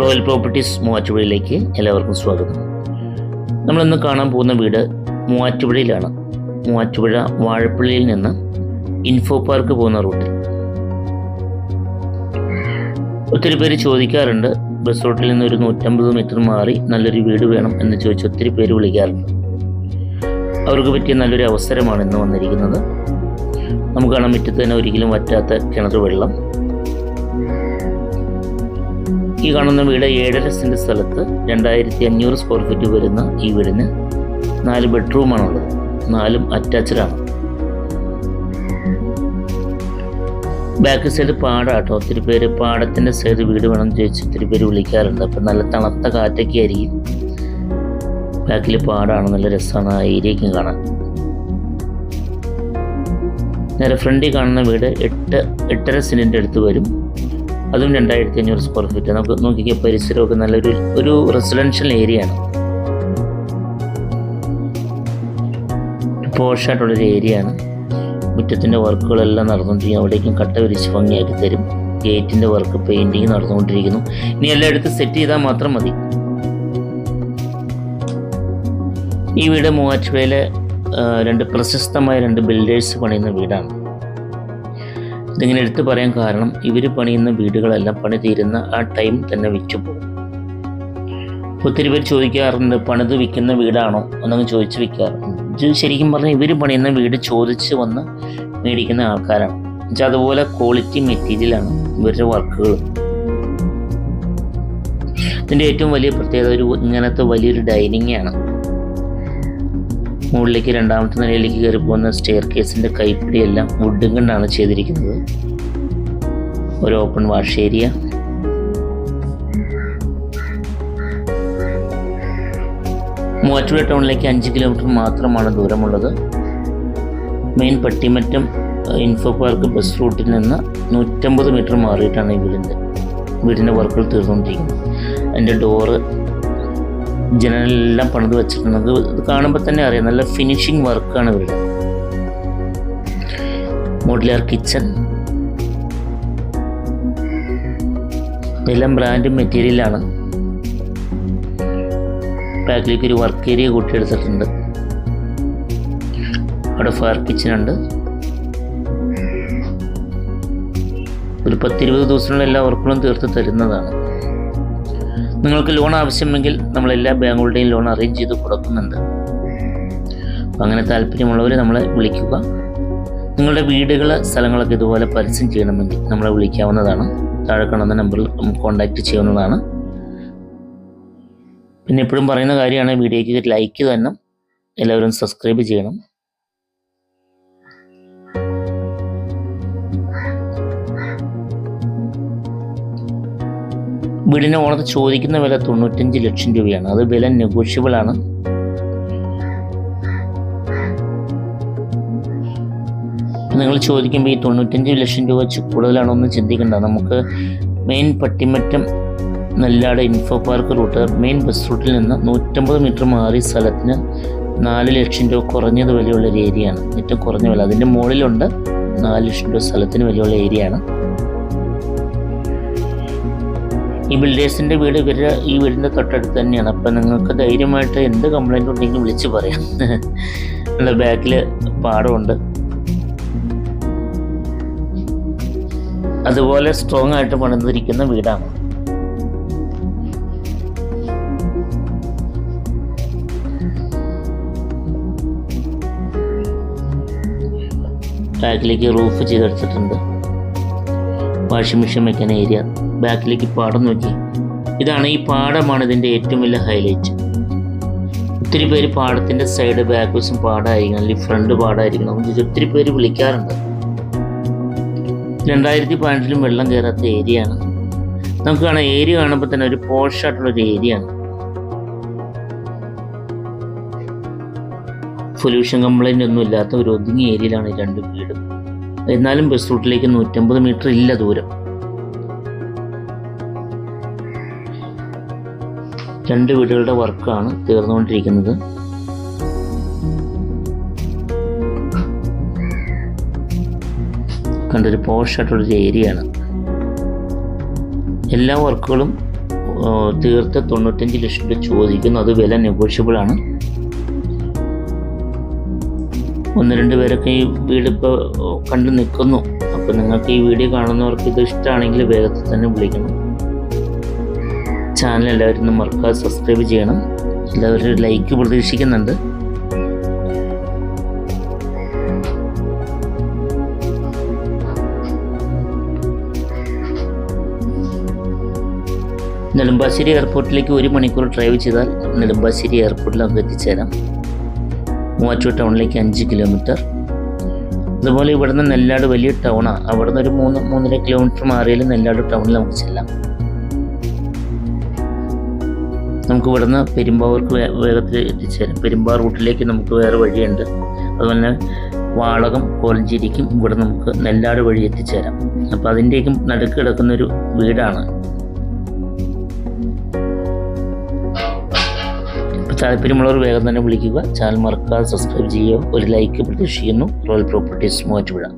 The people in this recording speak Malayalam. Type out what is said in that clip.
റോയൽ പ്രോപ്പർട്ടീസ് മൂവാറ്റുപുഴയിലേക്ക് എല്ലാവർക്കും സ്വാഗതം. നമ്മൾ ഇന്ന് കാണാൻ പോകുന്ന വീട് മൂവാറ്റുപുഴയിലാണ്. മൂവാറ്റുപുഴ വാഴപ്പള്ളിയിൽ നിന്ന് ഇൻഫോ പാർക്ക് പോകുന്ന റൂട്ടിൽ. ഒത്തിരി പേര് ചോദിക്കാറുണ്ട് ബസ് റൂട്ടിൽ നിന്ന് ഒരു നൂറ്റമ്പത് മീറ്റർ മാറി നല്ലൊരു വീട് വേണം എന്ന് ചോദിച്ച് ഒത്തിരി പേര് വിളിക്കാറുണ്ട്. അവർക്ക് പറ്റിയ നല്ലൊരു അവസരമാണ് ഇന്ന് വന്നിരിക്കുന്നത്. നമുക്ക് കാണാൻ മുറ്റത്ത് തന്നെ ഒരിക്കലും വറ്റാത്ത കിണർ വെള്ളം. ഈ കാണുന്ന വീട് ഏഴര സെന്റ് സ്ഥലത്ത് രണ്ടായിരത്തി അഞ്ഞൂറ് സ്ക്വയർ ഫീറ്റ് വരുന്ന ഈ വീടിന് നാല് ബെഡ്റൂമാണുള്ളത് നാലും അറ്റാച്ച്ഡാണ് ബാക്ക് സൈഡ് പാടാട്ടോ. ഒത്തിരി പേര് പാടത്തിന്റെ സൈഡ് വീട് വേണം ചോദിച്ച് ഒത്തിരി പേര് വിളിക്കാറുണ്ട്. അപ്പം നല്ല തണുത്ത കാറ്റൊക്കെ ആയിരിക്കും. ബാക്കിൽ പാടാണ്. നല്ല രസമാണ് ആ ഏരിയക്കും കാണാൻ. നേരെ ഫ്രണ്ടിൽ കാണുന്ന വീട് എട്ട് എട്ടര സെന്റിന്റെ അടുത്ത് വരും. അതും രണ്ടായിരത്തി അഞ്ഞൂറ് സ്ക്വയർ ഫീറ്റ് നമുക്ക് നോക്കിക്കുക പരിസരമൊക്കെ നല്ലൊരു ഒരു റെസിഡൻഷ്യൽ ഏരിയ ആണ്. പോഷായിട്ടുള്ളൊരു ഏരിയ ആണ്. മുറ്റത്തിന്റെ വർക്കുകളെല്ലാം നടന്നുകൊണ്ടിരിക്കുന്നു. അവിടേക്കും കട്ട വിരിച്ച് ഭംഗിയാക്കി തരും. ഗേറ്റിന്റെ വർക്ക് പെയിന്റിങ് നടന്നുകൊണ്ടിരിക്കുന്നു. ഇനി എല്ലായിടത്തും സെറ്റ് ചെയ്താൽ മാത്രം മതി. ഈ വീട് മൂവാറ്റുപുഴയിലെ രണ്ട് പ്രശസ്തമായ രണ്ട് ബിൽഡേഴ്സ് പണിയുന്ന വീടാണ്. ഇതിങ്ങനെ എടുത്തു പറയാൻ കാരണം ഇവർ പണിയുന്ന വീടുകളെല്ലാം പണി തീരുന്ന ആ ടൈം തന്നെ വിറ്റു പോകും. ഒത്തിരി പേര് ചോദിക്കാറുണ്ട് പണിത് വിൽക്കുന്ന വീടാണോ എന്നങ്ങ് ചോദിച്ച് വിൽക്കാറുണ്ട്. ഇത് ശരിക്കും പറഞ്ഞാൽ ഇവർ പണിയുന്ന വീട് ചോദിച്ച് വന്ന് മേടിക്കുന്ന ആൾക്കാരാണ്. എന്നുവെച്ചാൽ അതുപോലെ ക്വാളിറ്റി മെറ്റീരിയലാണ് ഇവരുടെ വർക്കുകൾ ഇതിന്റെ ഏറ്റവും വലിയ പ്രത്യേകത ഒരു ഇങ്ങനത്തെ വലിയൊരു ഡൈനിങ് ആണ്. മുകളിലേക്ക് രണ്ടാമത്തെ നിലയിലേക്ക് കയറി പോകുന്ന സ്റ്റെയർ കേസിന്റെ കൈപ്പിടിയെല്ലാം വുഡും കൊണ്ടാണ് ചെയ്തിരിക്കുന്നത്. ഒരു ഓപ്പൺ വാഷ് ഏരിയ മൂവാറ്റുപുഴ ടൗണിലേക്ക് അഞ്ച് കിലോമീറ്റർ മാത്രമാണ് ദൂരമുള്ളത്. Main Pattimattam info park bus റൂട്ടിൽ നിന്ന് നൂറ്റമ്പത് മീറ്റർ മാറിയിട്ടാണ് ഈ വീടിന്റെ വീടിന്റെ വർക്കുകൾ തീർന്നുകൊണ്ടിരിക്കുന്നത്. അതിന്റെ ഡോറ് ജനലെല്ലാം പണിത് വെച്ചിട്ടുണ്ട് ഇത് കാണുമ്പോൾ തന്നെ അറിയാം. നല്ല ഫിനിഷിംഗ് വർക്കാണ് ഇവിടെ മോഡുലാർ കിച്ചൺ എല്ലാം ബ്രാൻഡ് മെറ്റീരിയലാണ് ബാക്കിലേക്ക് ഒരു വർക്ക് ഏരിയ കൂട്ടിയെടുത്തിട്ടുണ്ട് അവിടെ ഫയർ കിച്ചൺ ഉണ്ട്. ഒരു പത്തിരുപത് ദിവസത്തിനുള്ള എല്ലാ വർക്കുകളും തീർത്ത് തരുന്നതാണ്. നിങ്ങൾക്ക് ലോൺ ആവശ്യമെങ്കിൽ നമ്മൾ എല്ലാ ബാങ്കുകളുടെയും ലോൺ അറേഞ്ച് ചെയ്ത് കൊടുക്കുന്നുണ്ട്. അങ്ങനെ താല്പര്യമുള്ളവർ നമ്മളെ വിളിക്കുക. നിങ്ങളുടെ വീടുകൾ സ്ഥലങ്ങളൊക്കെ ഇതുപോലെ പരസ്യം ചെയ്യണമെങ്കിൽ നമ്മളെ വിളിക്കാവുന്നതാണ്. താഴെ കാണുന്ന നമ്പറിൽ കോൺടാക്റ്റ് ചെയ്യാവുന്നതാണ്. പിന്നെ എപ്പോഴും പറയുന്ന കാര്യമാണ് വീഡിയോയ്ക്ക് ലൈക്ക് തന്നെ എല്ലാവരും സബ്സ്ക്രൈബ് ചെയ്യണം. വീടിന്റെ ഓണർ ചോദിക്കുന്ന വില തൊണ്ണൂറ്റഞ്ച് ലക്ഷം രൂപയാണ്. അത് വില നെഗോഷ്യബിൾ ആണ്. നിങ്ങൾ ചോദിക്കുമ്പോൾ ഈ തൊണ്ണൂറ്റഞ്ച് ലക്ഷം രൂപ വെച്ച് കൂടുതലാണോ എന്ന് ചിന്തിക്കണ്ട. നമുക്ക് main Pattimattam Nellad info park route main bus റൂട്ടിൽ നിന്ന് നൂറ്റമ്പത് മീറ്റർ മാറി സ്ഥലത്തിന് നാല് ലക്ഷം രൂപ കുറഞ്ഞത് വിലയുള്ള ഒരു ഏരിയയാണ് ഏറ്റവും കുറഞ്ഞ വില. അതിന്റെ മുകളിലുണ്ട് നാല് ലക്ഷം രൂപ സ്ഥലത്തിന് വിലയുള്ള ഏരിയയാണ് ഈ ബിൽഡേഴ്സിന്റെ വീട് ഇവർ ഈ വീടിന്റെ തൊട്ടടുത്ത് തന്നെയാണ്. അപ്പം നിങ്ങൾക്ക് ധൈര്യമായിട്ട് എന്ത് കംപ്ലൈന്റ് ഉണ്ടെങ്കിലും വിളിച്ച് പറയാം. നല്ല ബാക്കിൽ പാടമുണ്ട്. അതുപോലെ സ്ട്രോങ് ആയിട്ട് പണിതിരിക്കുന്ന വീടാണ്. ബാക്കിലേക്ക് റൂഫ് ചെയ്തെടുത്തിട്ടുണ്ട്. വാഷിംഗ് മെഷീൻ വെക്കുന്ന ഏരിയ ബാക്കിലേക്ക് പാടം നോക്കി ഇതാണ് ഈ പാടമാണ് ഇതിന്റെ ഏറ്റവും വലിയ ഹൈലൈറ്റ് ഒത്തിരി പേര് പാടത്തിന്റെ സൈഡ് ബാക്ക് വശം പാടായിരിക്കണം അല്ലെങ്കിൽ ഫ്രണ്ട് പാടായിരിക്കണം. ഒത്തിരി പേര് വിളിക്കാറുണ്ട്. രണ്ടായിരത്തി പതിനെട്ടിലും വെള്ളം കയറാത്ത ഏരിയ ആണ്. നമുക്ക് കാണാം ഏരിയ കാണുമ്പോൾ തന്നെ ഒരു പോഷായിട്ടുള്ള ഒരു ഏരിയ ആണ്. പൊല്യൂഷൻ കംപ്ലൈന്റ് ഒന്നും ഇല്ലാത്ത ഒരു ഒതുങ്ങിയ ഏരിയയിലാണ് ഈ രണ്ട് വീടും. എന്നാലും ബസ് റൂട്ടിലേക്ക് നൂറ്റമ്പത് മീറ്റർ ഇല്ല ദൂരം. രണ്ട് വീടുകളുടെ വർക്കാണ് തീർന്നുകൊണ്ടിരിക്കുന്നത്. കണ്ടൊരു പോഷായിട്ടുള്ളൊരു ഏരിയ ആണ് എല്ലാ വർക്കുകളും തീർത്ത തൊണ്ണൂറ്റഞ്ച് ലക്ഷം രൂപ ചോദിക്കുന്നു. അത് വില നെഗോഷ്യബിൾ ആണ്. ഒന്ന് രണ്ട് പേരൊക്കെ ഈ വീട് ഇപ്പോൾ കണ്ടു നിൽക്കുന്നു. അപ്പോൾ നിങ്ങൾക്ക് ഈ വീഡിയോ കാണുന്നവർക്ക് ഇത് ഇഷ്ടമാണെങ്കിൽ വേഗത്തിൽ തന്നെ വിളിക്കണം. ചാനൽ എല്ലാവരും ഒന്ന് മറക്കാതെ സബ്സ്ക്രൈബ് ചെയ്യണം. എല്ലാവരും ലൈക്ക് പ്രതീക്ഷിക്കുന്നുണ്ട്. നെടുമ്പാശ്ശേരി എയർപോർട്ടിലേക്ക് ഒരു മണിക്കൂർ ഡ്രൈവ് ചെയ്താൽ നെടുമ്പാശ്ശേരി എയർപോർട്ടിൽ നമുക്ക് എത്തിച്ചേരാം. മൂവാറ്റൂർ ടൗണിലേക്ക് അഞ്ച് കിലോമീറ്റർ അതുപോലെ ഇവിടുന്ന് നെല്ലാട് വലിയ ടൗണാണ് അവിടുന്ന് ഒരു മൂന്ന് മൂന്നര കിലോമീറ്റർ മാറിയാലും നെല്ലാട് ടൗണിൽ നമുക്ക് ചെല്ലാം. നമുക്ക് ഇവിടുന്ന് പെരുമ്പാവൂർക്ക് വേഗത്തിൽ എത്തിച്ചേരാം പെരുമ്പാവൂർ റൂട്ടിലേക്ക് നമുക്ക് വേറെ വഴിയുണ്ട്. അതുപോലെ വാളകം കോലഞ്ചേരിക്കും ഇവിടെ നമുക്ക് നെല്ലാട് വഴി എത്തിച്ചേരാം. അപ്പോൾ അതിന്റെയൊക്കെ നടുക്ക് കിടക്കുന്നൊരു വീടാണ്. താല്പര്യമുള്ളവർ വേഗം തന്നെ വിളിക്കുക. ചാനൽ മറക്കാതെ സബ്സ്ക്രൈബ് ചെയ്യുക. ഒരു ലൈക്ക് പ്രതീക്ഷിക്കുന്നു. Royal properties Muvattupuzha.